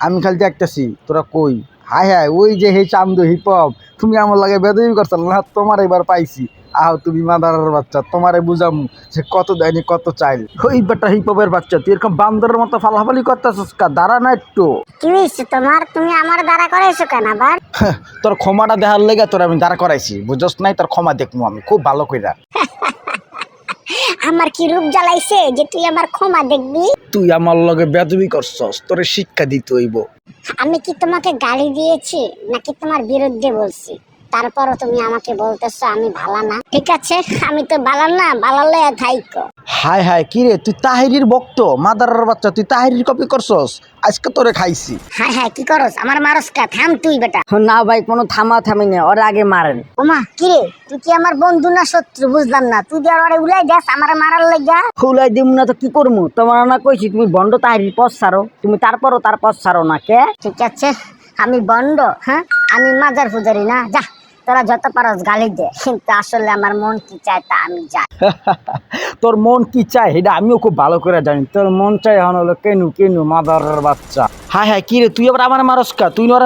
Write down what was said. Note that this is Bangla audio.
আমি খালি দেখতেছি তোরা কই? হায় হায় ওই যে হে চান্দু হিপ হপ তুমি আমার লাগে বেদবি করছ না তোমার এবার পাইছি। আহ তুমি মাদারের বাচ্চা তোমারে বুঝামু সে কত দেয়নি কত চাইল। ওই বেটা হিপ হপের বাচ্চা তুই এরকম বান্দরের মতো ফালাফালি করতেছিস কা? দাঁড়া না একটু। কি হয়েছে তোমার? তুমি আমার দ্বারা করাইছো কেন আবার? হ্যাঁ, তোর ক্ষমাটা দেখার লেগে তোর আমি দাঁড়া করাইছি বুঝছস নাই? তোর ক্ষমা দেখব আমি খুব ভালো কইরা। আমার কি রূপ জ্বালাইছে যে তুই আমার ক্ষমা দেখবি? তুই আমার লগে বেদবি করছস তোরে শিক্ষা দিতে হইব। আমি কি তোমাকে গালি দিয়েছি নাকি তোমার বিরুদ্ধে বলছি? তারপরও তুমি আমাকে বলতেছো আমি ভালো না। ঠিক আছে আমি তো ভালো না ভালো লয়া থাইকো। হায় হায় কি রে তুই তাহিরির ভক্ত মাদারের বাচ্চা তুই তাহিরির কপি করছস? আজকে তোরে খাইছি। হ্যাঁ হ্যাঁ কি করস? আমার মারস কা? থাম তুই বেটা। না ভাই কোনো থামা থামি নেই ওর আগে মারেন। ওমা কি রে তুই কি আমার বন্ধু না শত্রু? বুঝলাম না। তুই দিয়ে ওরে উলাই যাস আমার মারার লাগা? ফুলাই দিম না তো কি করমু? তোমার না কইছি তুমি বন্ড তাহির পথ ছাড়ো। তুমি তারপরও তার পথ ছাড়ো না কে? ঠিক আছে আমি বন্ড হ্যাঁ? আমি মাজার ফুজারি না যা। তোরা যত পারস গালি দে, কিন্তু আসলে আমার মন কি চায় তা আমি জানি। তোর মন কি চায় এটা আমিও খুব ভালো করে জানি। তোর মন চাই হন হলো কেনু কেনু, মাদারের বাচ্চা। হ্যাঁ হ্যাঁ কি রে, তুই আবার আমার মারস কা? তুই ওরে